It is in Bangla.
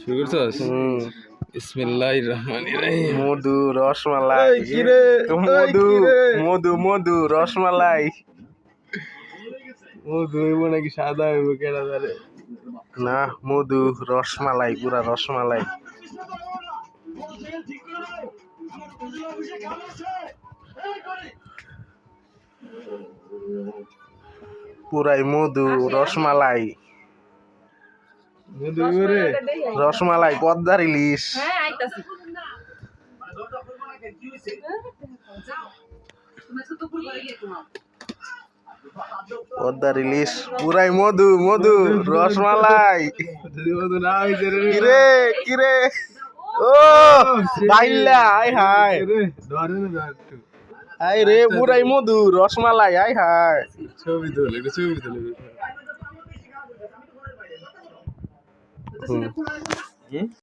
শুরু করছস মধু রসমালাই। কি মধু মধু মধু রসমালাই। মধু হইব নাকি সাদা হইব জানে? না মধু রসমালাই পুরা রসমালাই। পুরাই মধু রসমালাই। রসমালাই পদ্মার ইলিশ। হ্যাঁ পদ্মার ইলিশ পুরাই মধু মধু রসমালাই। কিরে কিরে? ও হায় না ধর একটু। আয় রে পুরাই মধু রসমালাই আয় হায়। ছবি তোল ছবি তোল হুম।